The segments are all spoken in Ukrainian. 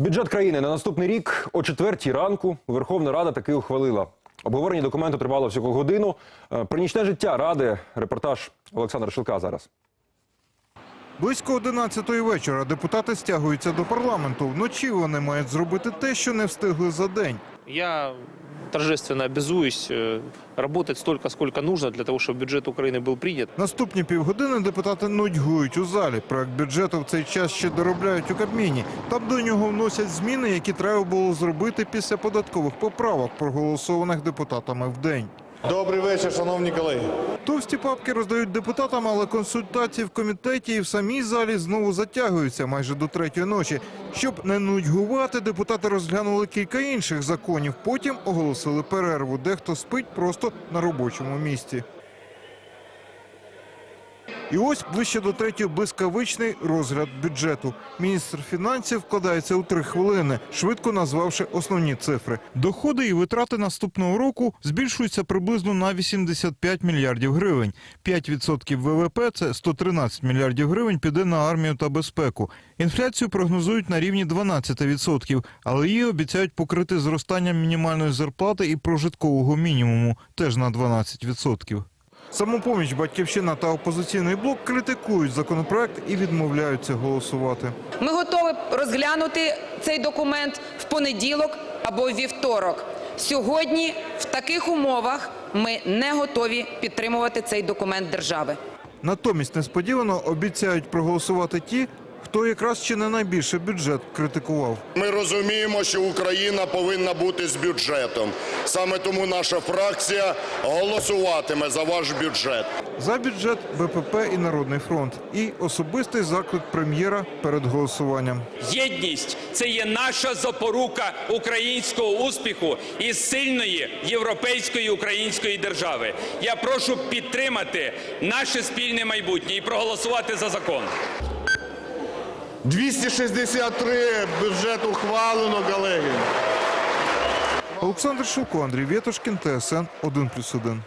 Бюджет країни на наступний рік о четвертій ранку Верховна Рада таки ухвалила. Обговорення документу тривало всього годину. Е, Про нічне життя ради репортаж Олександра Шилка зараз. Близько 11-ї вечора депутати стягуються до парламенту. Вночі вони мають зробити те, що не встигли за день. Я торжественно обязуюсь э, работать столько, сколько нужно для того, чтобы бюджет Украины был принят. Наступні півгодини депутати нудьгують у залі. Проект бюджету в цей час ще доробляють у Кабміні. Там до нього вносять зміни, які треба було зробити після податкових поправок, проголосованих депутатами в день. Добрий вечір, шановні колеги. Товсті папки роздають депутатам, але консультації в комітеті і в самій залі знову затягуються майже до третьої ночі. Щоб не нудьгувати, депутати розглянули кілька інших законів. Потім оголосили перерву. Дехто спить просто на робочому місці. І ось ближче до третьої блискавичний розгляд бюджету. Міністр фінансів вкладається у три хвилини, швидко назвавши основні цифри. Доходи і витрати наступного року збільшуються приблизно на 85 мільярдів гривень. 5% ВВП – це 113 мільярдів гривень піде на армію та безпеку. Інфляцію прогнозують на рівні 12%, але її обіцяють покрити зростанням мінімальної зарплати і прожиткового мінімуму теж на 12%. Самопоміч, батьківщина та опозиційний блок критикують законопроект і відмовляються голосувати. Ми готові розглянути цей документ в понеділок або в вівторок. Сьогодні в таких умовах ми не готові підтримувати цей документ держави. Натомість несподівано обіцяють проголосувати ті, хто якраз чи не найбільше бюджет критикував. Ми розуміємо, що Україна повинна бути з бюджетом. Саме тому наша фракція голосуватиме за ваш бюджет. За бюджет БПП і Народний фронт. І особистий заклик прем'єра перед голосуванням. Єдність це є наша запорука українського успіху і сильної європейської української держави. Я прошу підтримати наше спільне майбутнє і проголосувати за закон. 263 бюджет ухвалено, колеги. Олександр Шилко, Андрій Вєтошкін, ТСН 1+,1.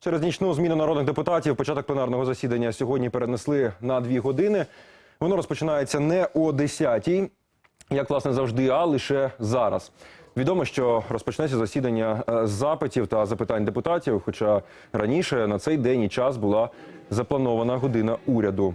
Через нічну зміну народних депутатів початок пленарного засідання сьогодні перенесли на дві години. Воно розпочинається не о 10-й, як власне завжди, а лише зараз. Відомо, що розпочнеться засідання е, з запитів та запитань депутатів. Хоча раніше на цей день і час була запланована година уряду.